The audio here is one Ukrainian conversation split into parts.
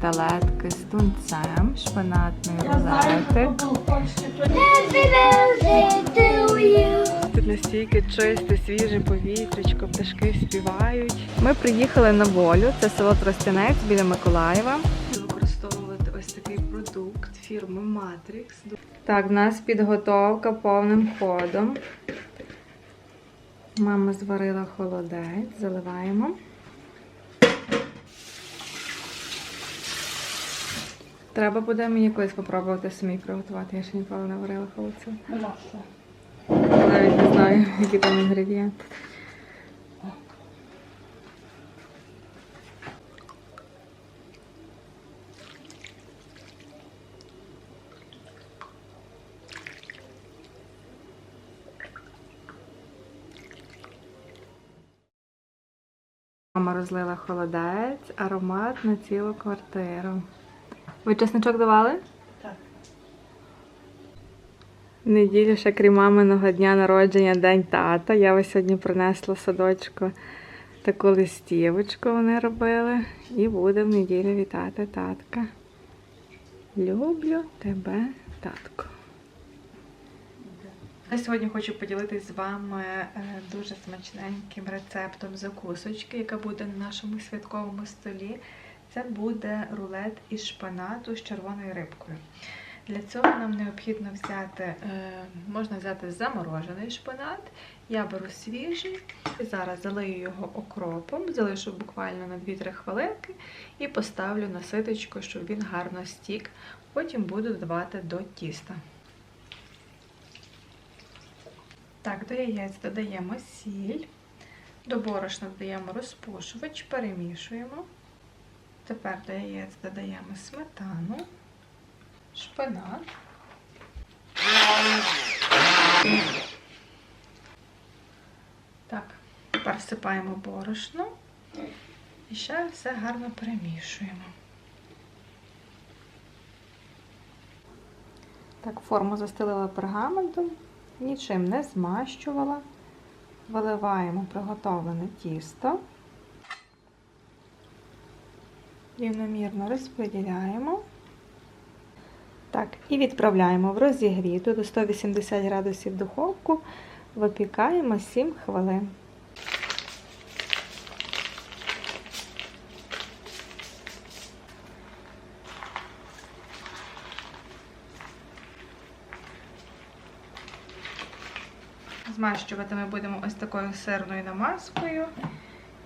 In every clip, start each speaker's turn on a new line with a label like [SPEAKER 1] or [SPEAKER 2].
[SPEAKER 1] тарталетки з тунцем,
[SPEAKER 2] to you.
[SPEAKER 1] Тут настільки чисте, свіже повітрячко, пташки співають. Ми приїхали на волю, це село Тростянець біля Миколаєва. Використовувати ось такий продукт фірми Matrix. Так, в нас підготовка повним ходом. Мама зварила холодець, заливаємо. Треба буде мені колись спробувати самі приготувати. Я ще ніколи не варила холодцю. Навіть не знаю, які там інгредієнти. Мама розлила холодець, аромат на цілу квартиру. Ви чесничок давали? В неділю ще крім маминого дня народження, день тата. Я ось сьогодні принесла садочку таку листівочку вони робили. І буде в неділю вітати татка. Люблю тебе, татко. Я сьогодні хочу поділитися з вами е, дуже смачненьким рецептом закусочки, яка буде на нашому святковому столі. Це буде рулет із шпанату з червоною рибкою. Для цього нам необхідно взяти, е, можна взяти заморожений шпинат. Я беру свіжий. І зараз залию його окропом, залишу буквально на 2-3 хвилинки і поставлю на ситочку, щоб він гарно стік. Потім буду додавати до тіста. Так, до яєць додаємо сіль, до борошна додаємо розпушувач, перемішуємо. Тепер до яєць додаємо сметану, шпинат. Так, тепер всипаємо борошно і ще все гарно перемішуємо. Так, форму застелила пергаментом, нічим не змащувала. Виливаємо приготовлене тісто. Рівномірно розподіляємо. Так, і відправляємо в розігріту до 180 градусів духовку. Випікаємо 7 хвилин. Змащувати ми будемо ось такою сирною намазкою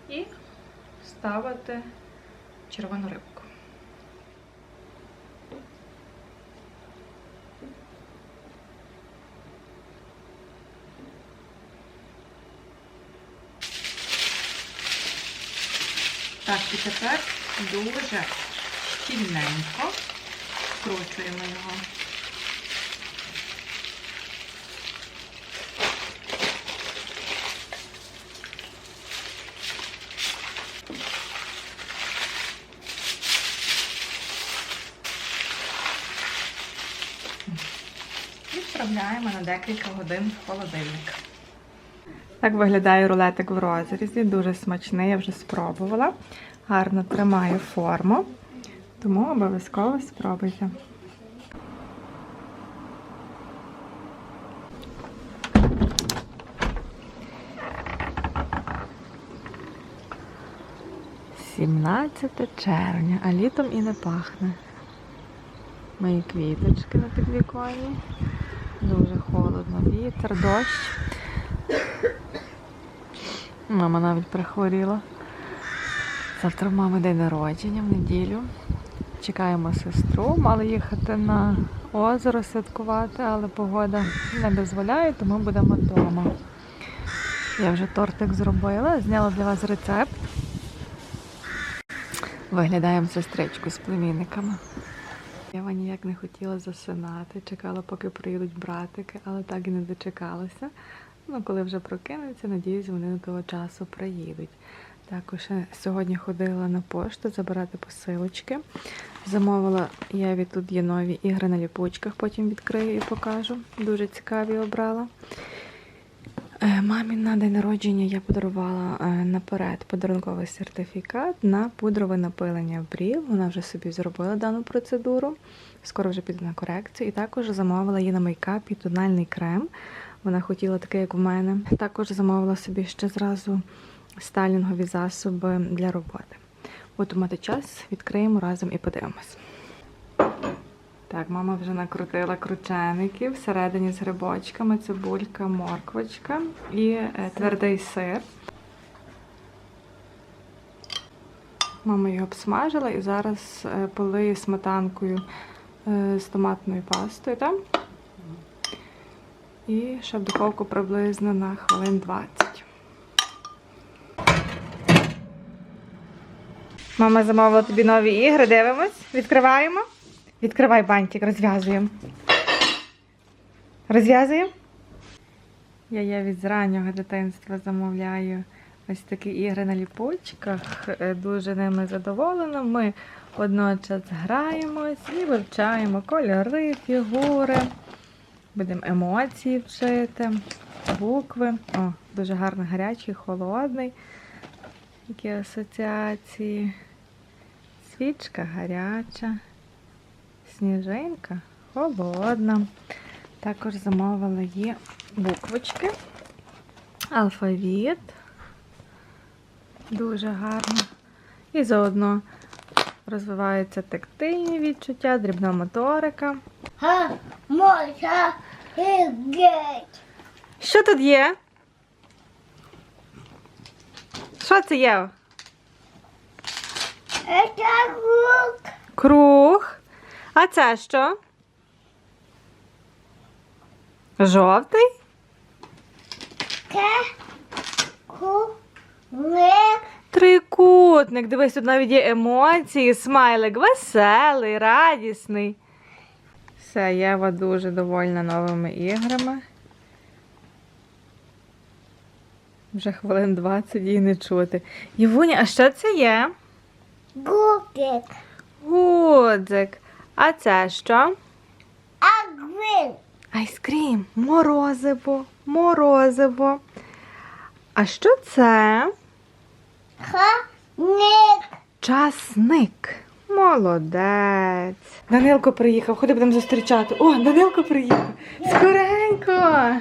[SPEAKER 1] і ставити червону рибку. Так, і тепер дуже щільненько вкручуємо його. Відправляємо на декілька годин в холодильник. Так виглядає рулетик в розрізі, дуже смачний, я вже спробувала. Гарно тримає форму, тому обов'язково спробуйте. Сімнадцяте червня, а літом і не пахне. Мої квіточки на підвіконні. Дуже холодно, вітер, дощ. Мама навіть прихворіла. Завтра в мами день народження в неділю. Чекаємо сестру, мали їхати на озеро святкувати, але погода не дозволяє, тому будемо вдома. Я вже тортик зробила, зняла для вас рецепт. Виглядаємо сестричку з племінниками. Я ніяк не хотіла засинати, чекала, поки приїдуть братики, але так і не дочекалася. Ну, коли вже прокинуться, надіюсь, вони до того часу приїдуть. Також е, сьогодні ходила на пошту забирати посилочки. Замовила Єві тут є нові ігри на ліпучках, потім відкрию і покажу. Дуже цікаві обрала. Е, Мамі на день народження я подарувала е, наперед подарунковий сертифікат на пудрове напилення брів. Вона вже собі зробила дану процедуру. Скоро вже піде на корекцію. І також замовила їй на мейкапі тональний крем. Вона хотіла такий, як в мене. Також замовила собі ще зразу стайлінгові засоби для роботи. От мати час, відкриємо разом і подивимось. Так, мама вже накрутила кручеників всередині з грибочками, цибулька, морквочка і е, твердий сир. Мама його обсмажила і зараз е, полиє сметанкою е, з томатною пастою. Там. І ще в духовку приблизно на хвилин 20. Мама замовила тобі нові ігри. Дивимось. Відкриваємо. Відкривай бантик, розв'язуємо. Розв'язуємо. Я, я від раннього дитинства замовляю ось такі ігри на ліпучках. Е, Дуже ними задоволена. Ми водночас граємось і вивчаємо кольори, фігури. Будемо емоції вчити, букви. О, дуже гарно гарячий, холодний. Які асоціації. Свічка гаряча. Сніжинка холодна. Також замовила її буквочки. Алфавіт. Дуже гарно. І заодно розвиваються тактильні відчуття, дрібна моторика. Що тут є? Що це є?
[SPEAKER 2] Это лук.
[SPEAKER 1] Круг. А це що? Жовтий?
[SPEAKER 2] Це кулик.
[SPEAKER 1] Трикутник. Дивись, тут навіть є емоції, смайлик веселий, радісний. Все, Єва дуже довольна новими іграми. Вже хвилин 20 її не чути. Євуня, а що це є?
[SPEAKER 2] Гукик.
[SPEAKER 1] Гудзик. А це що?
[SPEAKER 2] Агвин.
[SPEAKER 1] Айскрім, морозиво, морозиво. А що це?
[SPEAKER 2] Ханик.
[SPEAKER 1] Часник. Молодець. Данилко приїхав, ходи будемо зустрічати. О, Данилко приїхав. Скоренько.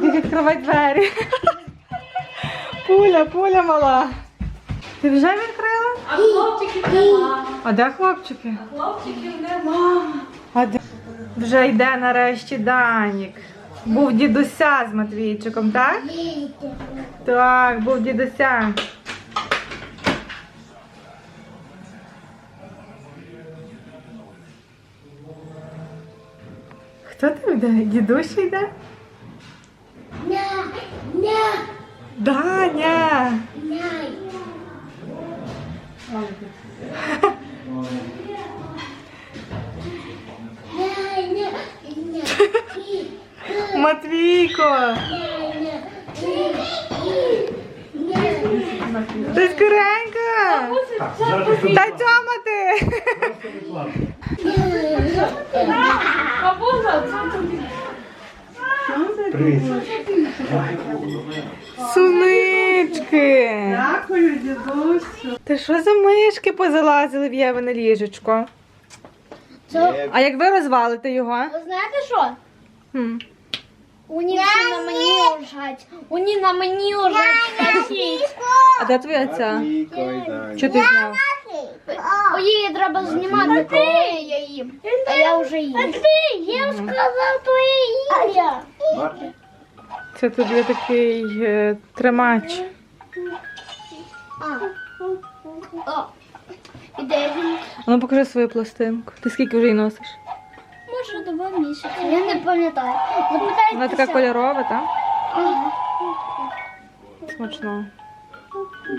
[SPEAKER 1] Відкривай двері. Пуля, пуля мала. Ти вже відкрила?
[SPEAKER 3] А хлопчиків нема.
[SPEAKER 1] А де хлопчики?
[SPEAKER 3] Хлопчиків нема.
[SPEAKER 1] А де? Вже йде нарешті Данік. Був дідуся з Матвійчиком, так? Так, був дідуся. Хто там йде? Дідусь йде?
[SPEAKER 2] Ня, ня,
[SPEAKER 1] Даня!
[SPEAKER 2] ня.
[SPEAKER 1] Матвійко! Ти скоренько! Та!
[SPEAKER 3] Бабуся, це тобі.
[SPEAKER 1] Сунички!
[SPEAKER 3] Дякую, дідусю.
[SPEAKER 1] Ти що за мишки позалазили в Євине ліжечко?
[SPEAKER 2] Це,
[SPEAKER 1] А як ви розвалите його?
[SPEAKER 2] ви знаєте що?
[SPEAKER 1] Хм.
[SPEAKER 2] Уні всі на мені лежать. Уні на мені лежать.
[SPEAKER 1] А де твоя ця? Що ти зняв?
[SPEAKER 2] О, її треба знімати, коли я їм. А я вже їм. А ти, я сказав твоє ім'я.
[SPEAKER 1] Це тобі такий е, тримач.
[SPEAKER 2] А. О. І де він?
[SPEAKER 1] А ну покажи свою пластинку. Ти скільки вже її носиш?
[SPEAKER 2] Може, два місяці. Я не пам'ятаю. Запитайте.
[SPEAKER 1] Вона така кольорова, так?
[SPEAKER 2] Ага.
[SPEAKER 1] Смачно.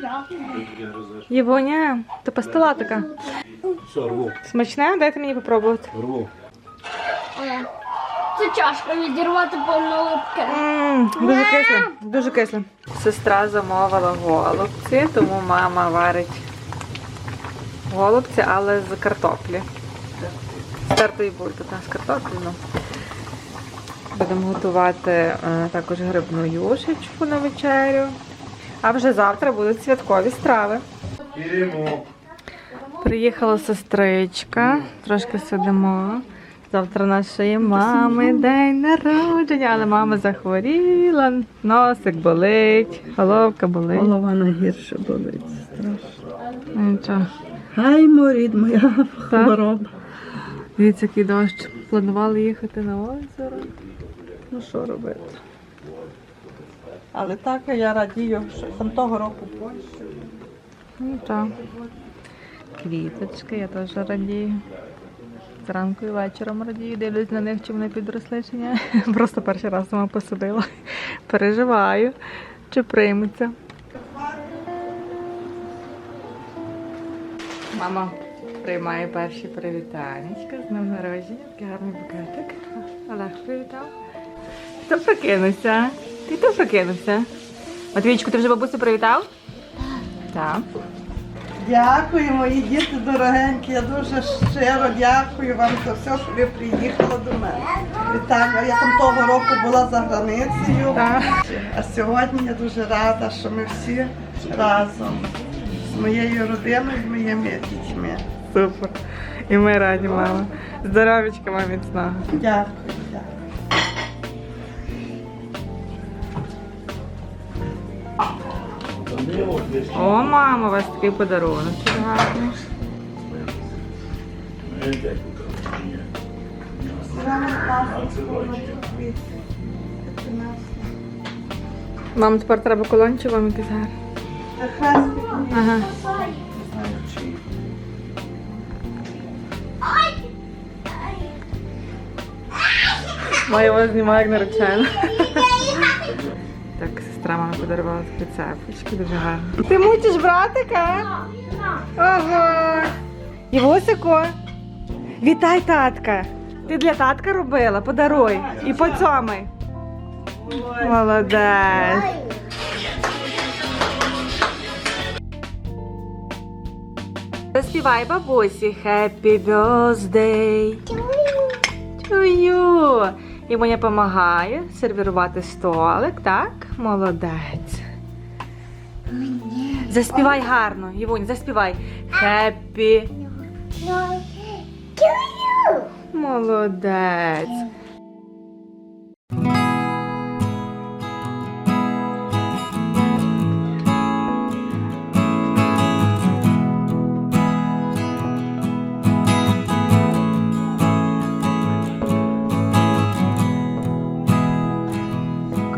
[SPEAKER 2] Дякую.
[SPEAKER 1] Євоня, то пастила така.
[SPEAKER 4] Все, рву,
[SPEAKER 1] Смачне? Дайте мені попробувати.
[SPEAKER 4] рву.
[SPEAKER 2] Е, Це тяжко відірвати.
[SPEAKER 1] М, Дуже кисле, дуже кисле. Сестра замовила голубці, тому мама варить голубці, але з картоплі. З тертої бульби, та, з картоплі. Ну. Будемо готувати е, також грибну юшечку на вечерю. А вже завтра будуть святкові страви. Приїхала сестричка, трошки сидимо. Завтра нашої мами день народження, але мама захворіла, носик болить, головка болить.
[SPEAKER 3] Голова найгірше болить. Страшно.
[SPEAKER 1] Нічого.
[SPEAKER 3] Гай, морід, моя хвороба.
[SPEAKER 1] Дивіться, який дощ. Планували їхати на озеро.
[SPEAKER 3] Ну що робити? Але так я радію, що там того року в Польщі.
[SPEAKER 1] Ну так. Квіточки, я теж радію. Зранку і вечором радію, дивлюсь на них, чи вони підросли чи ні. Просто перший раз сама посадила. Переживаю, чи приймуться. Мама приймає перші привітанечка з днем народження. Такий гарний букетик. Олег привітав. Хто прокинувся? Ти хто прокинувся? Матвійчику, ти вже бабусю привітав? Так.
[SPEAKER 3] Дякую, мої діти дорогенькі. Я дуже щиро дякую вам за все, що ви приїхали до мене. Вітаю. Я там того року була за границею. А сьогодні я дуже рада, що ми всі разом з моєю родиною, з моїми дітьми.
[SPEAKER 1] Супер. І ми раді, мама. Здоровічка, мамі міцного.
[SPEAKER 3] Дякую, дякую.
[SPEAKER 1] О, мама, у вас такий подарунок. гарний. Мам, тепер треба колон чи вам якийсь гарний? Ага. Моя вас знімає як наречена. Так, сестра мама подарувала такі цепочки, дуже гарно. Ти мучиш братика? Ого. Євосико, вітай татка. Ти для татка робила, подаруй. І поцьомай. Молодець. Заспівай бабусі Happy birthday to you. І мені допомагає сервірувати столик, так? Молодець. Заспівай гарно, Євунь, заспівай. Happy. Молодець.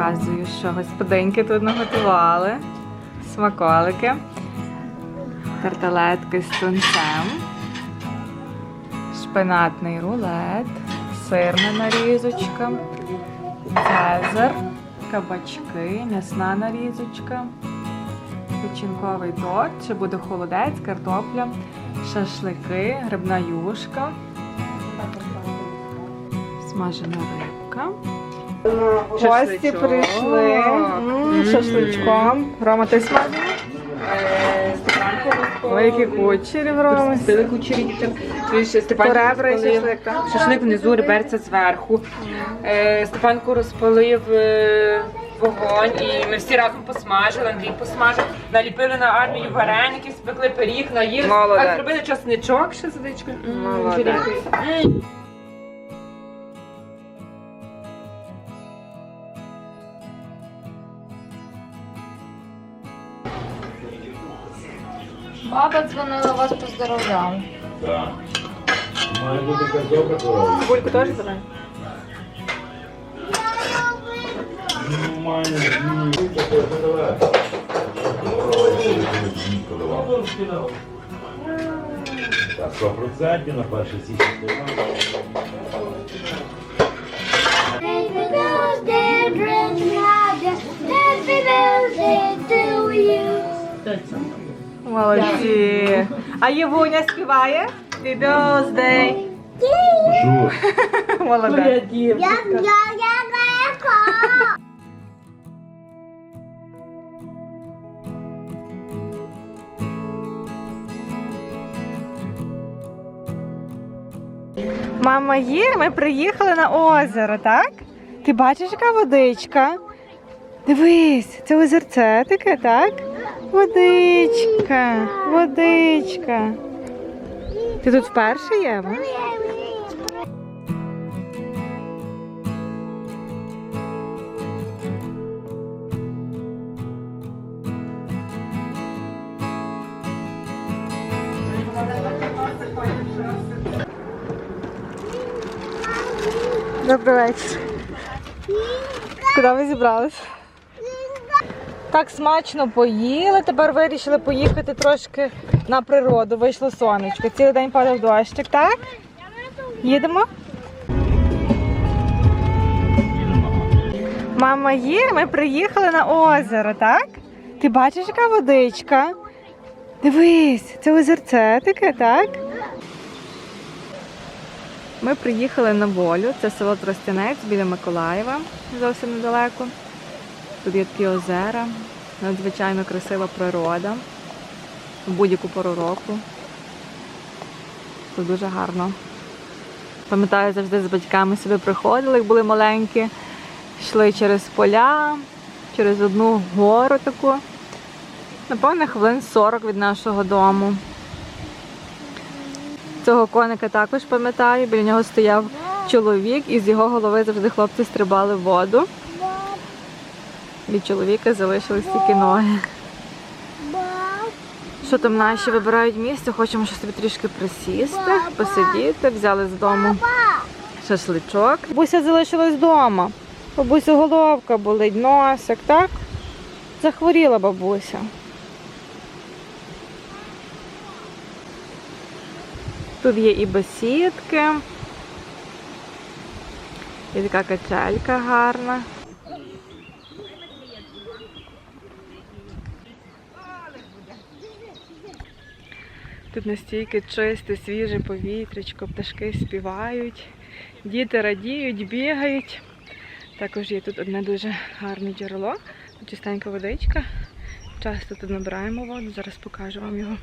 [SPEAKER 1] Показую, що господинки тут наготували. Смаколики, тарталетки з тунцем, шпинатний рулет, сирна нарізочка, цезар, кабачки, м'ясна нарізочка, печінковий торт, ще буде холодець, картопля, шашлики, грибна юшка, смажена рибка. Гості прийшли М, шашличком. Рома, ти смажена? Ой, які кучері в Роми.
[SPEAKER 4] Пили кучері
[SPEAKER 1] Поребра і
[SPEAKER 4] розпалив-
[SPEAKER 1] шашлик, так?
[SPEAKER 4] Шашлик внизу, реберця зверху. Е, Степанко розпалив е, вогонь і ми всі разом посмажили, Андрій посмажив, наліпили на армію вареники, спекли пиріг, наїли,
[SPEAKER 1] Молодець.
[SPEAKER 4] а зробили часничок ще задичкою.
[SPEAKER 1] Молодець.
[SPEAKER 2] Баба дзвонила вас поздоровляла.
[SPEAKER 5] Так. Має бути якась добра корова.
[SPEAKER 1] Бульку теж давай?
[SPEAKER 5] Ну, має ні. Таке давай. Так, 100% на перший січня.
[SPEAKER 2] Happy birthday, dear Надя. Happy birthday to you.
[SPEAKER 1] Молодці. А Євуня співає? Happy birthday. Молодець.
[SPEAKER 2] Я далеко.
[SPEAKER 1] Мама є, ми приїхали на озеро, так? Ти бачиш, яка водичка? Дивись, це озерце таке, так? Водичка, водичка. Ти тут вперше Єва? Добрий вечір. Куди ви зібрались? Так смачно поїли. Тепер вирішили поїхати трошки на природу. Вийшло сонечко. Цілий день падав дощик, так? Їдемо? Мама є, ми приїхали на озеро, так? Ти бачиш, яка водичка? Дивись, це озерце таке, так? Ми приїхали на волю, це село Тростянець біля Миколаєва, зовсім недалеко. Тут є такі озера, надзвичайно красива природа в будь-яку пору року. Тут дуже гарно. Пам'ятаю, завжди з батьками сюди приходили, як були маленькі, йшли через поля, через одну гору таку. Напевно, хвилин 40 від нашого дому. Цього коника також пам'ятаю, біля нього стояв чоловік, і з його голови завжди хлопці стрибали в воду. Від чоловіка залишились тільки ноги. Що там наші вибирають місце, хочемо щось собі трішки присісти, посидіти, взяли з дому шашличок. Буся залишилась вдома. Бабуся головка болить, носик, так? Захворіла бабуся. Тут є і бесідки, і така качелька гарна. Тут настільки чисте, свіже повітрячко, пташки співають, діти радіють, бігають. Також є тут одне дуже гарне джерело, чистенька водичка. Часто тут набираємо воду, зараз покажу вам його.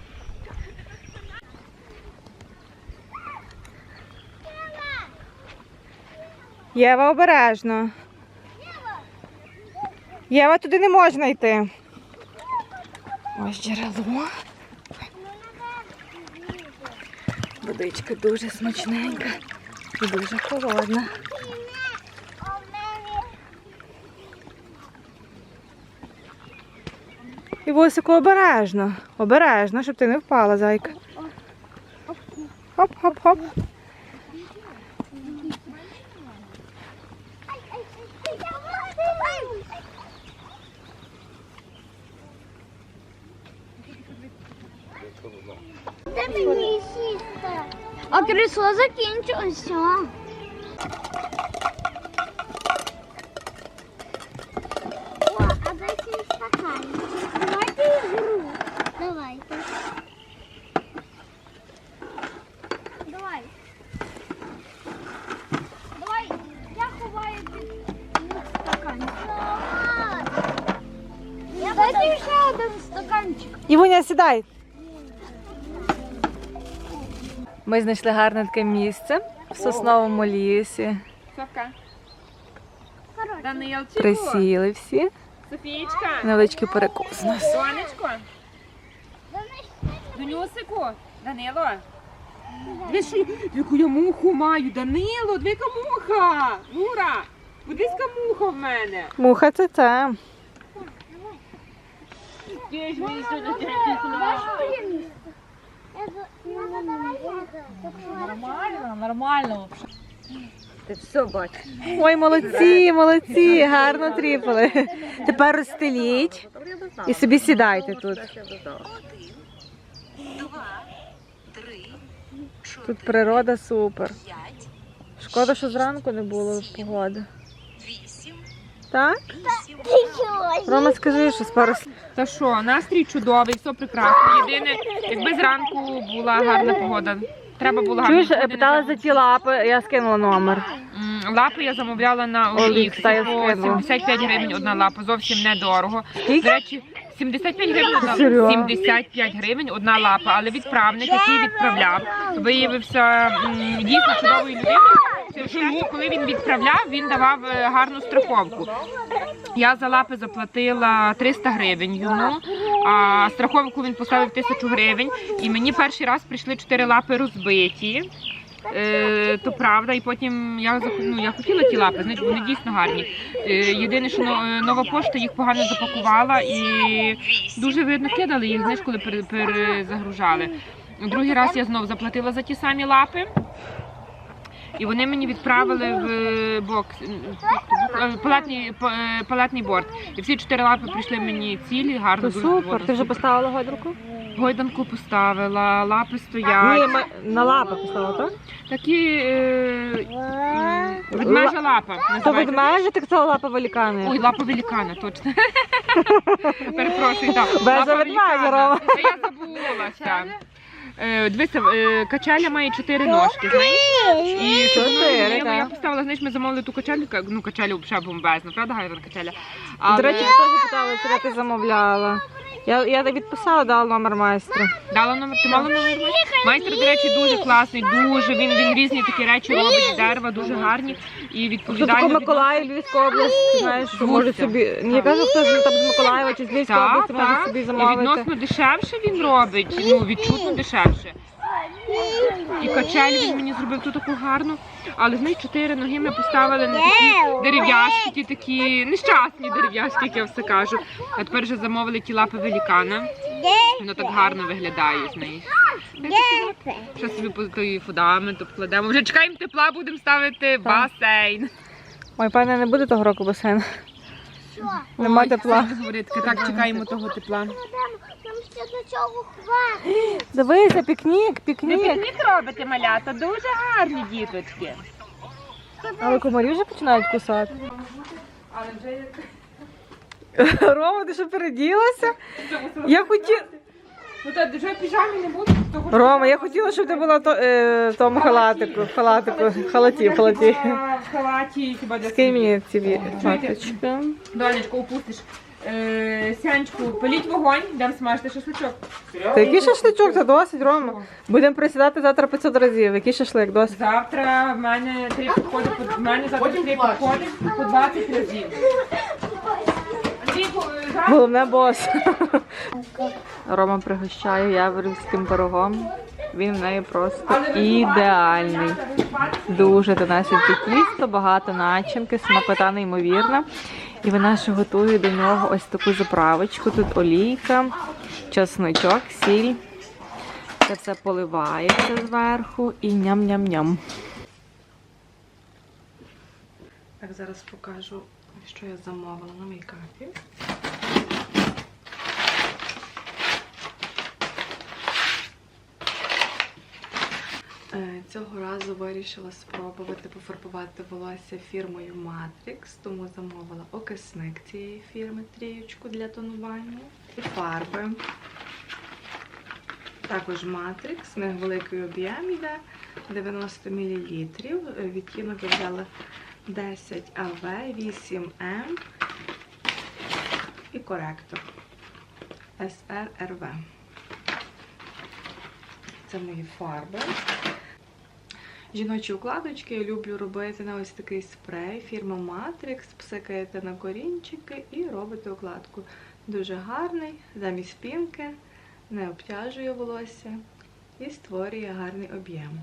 [SPEAKER 1] Єва, обережно. Єва, туди не можна йти. Ось джерело. Водичка дуже смачненька і дуже холодна. І Восику обережно, обережно, щоб ти не впала, зайка. Хоп-хоп-хоп.
[SPEAKER 2] Де мені сісти? А крісло закінчилося. О,
[SPEAKER 1] Ми знайшли гарне таке місце в сосновому лісі.
[SPEAKER 4] Данилчику.
[SPEAKER 1] Присіли всі.
[SPEAKER 4] Софієчка.
[SPEAKER 1] Невеличкий перекус у нас.
[SPEAKER 4] Сонечко. Донюсику. Данило. Диви, що я- яку я муху маю. Данило, двіка муха. Мура. Кудись муха в мене.
[SPEAKER 1] Муха це це.
[SPEAKER 4] Ти ж мені сьогодні
[SPEAKER 2] Нормально,
[SPEAKER 4] нормально. Ти все бачиш.
[SPEAKER 1] Ой, молодці, молодці, гарно тріпали. Тепер розстеліть і собі сідайте тут. Тут природа супер. Шкода, що зранку не було погоди. Так? Рома, скажи, що пару слів.
[SPEAKER 4] Та що, настрій чудовий, все прекрасно. Єдине, якби зранку була гарна погода. Треба було гарно.
[SPEAKER 1] Чуєш, е, питала за ті лапи, я скинула номер.
[SPEAKER 4] Лапи я замовляла на
[SPEAKER 1] Олікс, та я
[SPEAKER 4] По
[SPEAKER 1] скинула.
[SPEAKER 4] 75 гривень одна лапа, зовсім недорого. До речі, 75 гривень одна
[SPEAKER 1] Серйозно?
[SPEAKER 4] 75 гривень одна лапа, але відправник, який відправляв, виявився м, дійсно чудовою людиною. Чому, коли він відправляв, він давав е, гарну страховку. Я за лапи заплатила 300 гривень йому, а страховку він поставив 1000 гривень. І мені перший раз прийшли 4 лапи розбиті. Е, то правда, і потім я ну, я хотіла ті лапи, значить вони дійсно гарні. Е, єдине, що е, нова пошта їх погано запакувала і дуже видно кидали їх, знаєш, коли перезагружали. Другий раз я знов заплатила за ті самі лапи. І вони мені відправили в е, бокс то, е, палатний, е, палатний борт. І всі чотири лапи прийшли мені цілі, гарно. Дуже
[SPEAKER 6] супер. Ти вже поставила гойдалку?
[SPEAKER 4] Гойданку поставила, лапи стоять.
[SPEAKER 6] Ні, ми на лапи поставила, так?
[SPEAKER 4] Такі е, м, ведмежа лапа.
[SPEAKER 6] То
[SPEAKER 4] називається.
[SPEAKER 6] ведмежі, так це лапа великани.
[SPEAKER 4] Ой, лапа великана, точно. Перепрошую, так.
[SPEAKER 6] Без
[SPEAKER 4] Лапа великана.
[SPEAKER 6] Рома.
[SPEAKER 4] Та Я забулася. Е, Дивися, е, качеля має чотири ножки, знаєш? І
[SPEAKER 6] Чотири, так.
[SPEAKER 4] я поставила, знаєш, ми замовили ту качелю, ка- ну качелю взагалі бомбезна, правда, гарна качеля?
[SPEAKER 6] До речі, я теж питала, що ти замовляла. Я, я відписала, дала номер майстра.
[SPEAKER 4] Дала номер, ти мала номер? Майстер, до речі, дуже класний, дуже, він, він різні такі речі робить з дерева, дуже гарні і
[SPEAKER 6] Хто
[SPEAKER 4] відповідально.
[SPEAKER 6] Миколаїв, Львівська область, знаєш, що може собі. Не кажу, хто з там з Миколаєва чи з Львівської
[SPEAKER 4] Так,
[SPEAKER 6] області може
[SPEAKER 4] так.
[SPEAKER 6] собі
[SPEAKER 4] І
[SPEAKER 6] замовити.
[SPEAKER 4] відносно дешевше він робить, ну відчутно дешевше. І качель він мені зробив ту таку гарну, але з них чотири ноги ми поставили на такі дерев'яшки, ті такі нещасні дерев'яшки, як я все кажу. А тепер вже замовили ті лапи великана. Воно так гарно виглядає з неї. Що собі по той фундамент обкладемо. Вже чекаємо тепла, будемо ставити басейн.
[SPEAKER 6] Ой, певне, не буде того року басейну. Нема тепла.
[SPEAKER 4] Так, чекаємо того тепла.
[SPEAKER 2] Ще до хватить.
[SPEAKER 6] Дивися, пікнік,
[SPEAKER 4] Ви
[SPEAKER 6] пікнік.
[SPEAKER 4] пікнік робите, малята, дуже гарні діточки.
[SPEAKER 6] Але комарі вже починають кусати.
[SPEAKER 4] Але вже як
[SPEAKER 6] Рома, ти що переділася? Я хотіла.
[SPEAKER 4] Ну та вже в піжамі не буде. Того
[SPEAKER 6] Рома, я хотіла, щоб ти була то, е, в тому халатику, в халатику, в халаті, в халаті.
[SPEAKER 4] в халаті хіба де
[SPEAKER 6] Скинь мені ці ві- фарточки.
[SPEAKER 4] Донечко, упустиш. Е, Сянечку, паліть вогонь, дам смажити шашличок.
[SPEAKER 6] Та який шашличок, це досить, Рома. Будемо присідати завтра 500 разів. Який шашлик, досить.
[SPEAKER 4] Завтра в мене три підходи, по- в мене завтра три підходи по 20 разів. Андрійку, е, зараз
[SPEAKER 6] Головне бос. Рома пригощає яворівським пирогом. Він в неї просто ідеальний. Дуже тонесеньке тісто, багато начинки, смакота неймовірна. І вона ще готує до нього ось таку заправочку. Тут олійка, чесночок, сіль. Це все поливається зверху і ням-ням-ням.
[SPEAKER 1] Так, зараз покажу, що я замовила на мейкапі. Цього разу вирішила спробувати пофарбувати волосся фірмою Matrix, тому замовила окисник цієї фірми трієчку для тонування. І фарби. Також Matrix, в них об'єм йде 90 мл. Відтінок я взяла 10 АВ, 8М і коректор СРРВ. Це мої фарби. Жіночі укладочки я люблю робити на ось такий спрей. Фірма Matrix. Псикаєте на корінчики і робите укладку. Дуже гарний, замість пінки, не обтяжує волосся і створює гарний об'єм.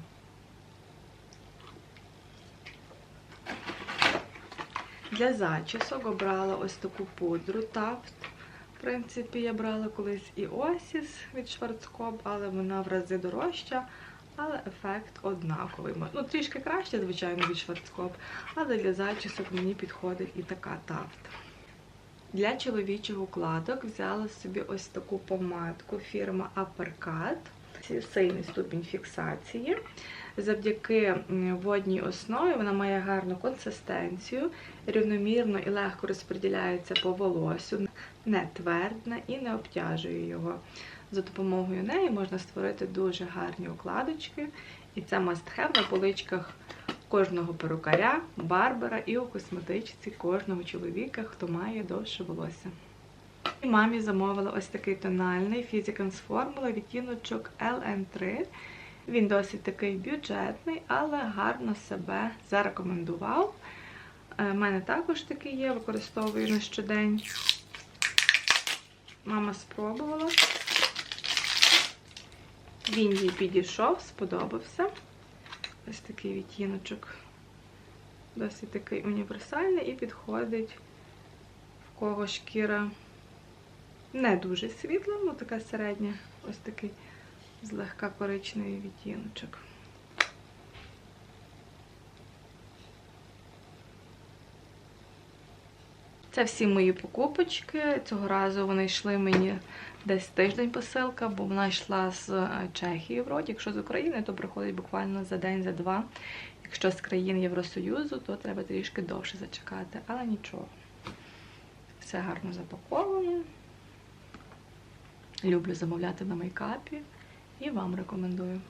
[SPEAKER 1] Для зачісок обрала ось таку пудру Taft. Принципі, я брала колись і Осіс від Schwarzkopf, але вона в рази дорожча, але ефект однаковий. Ну, трішки краще, звичайно, від Schwarzkopf, але для зачісок мені підходить і така Taft. Для чоловічих укладок взяла собі ось таку помадку фірма Uppercut. Сильний ступінь фіксації. Завдяки водній основі вона має гарну консистенцію, рівномірно і легко розподіляється по волосю, не твердне і не обтяжує його. За допомогою неї можна створити дуже гарні укладочки, і це must-have на поличках кожного перукаря, барбера і у косметичці кожного чоловіка, хто має довше волосся. І мамі замовила ось такий тональний Physicans Formula відтіночок LN3. Він досить такий бюджетний, але гарно себе зарекомендував. У мене також такий є, використовую на щодень. Мама спробувала. Він їй підійшов, сподобався. Ось такий відтіночок. Досить такий універсальний і підходить в кого шкіра не дуже світла, ну така середня, ось такий злегка коричневий відтіночок. Це всі мої покупочки. Цього разу вони йшли мені десь тиждень посилка, бо вона йшла з е, Чехії вроді. Якщо з України, то приходить буквально за день, за два. Якщо з країн Євросоюзу, то треба трішки довше зачекати, але нічого. Все гарно запаковано. Люблю замовляти на мейкапі і вам рекомендую.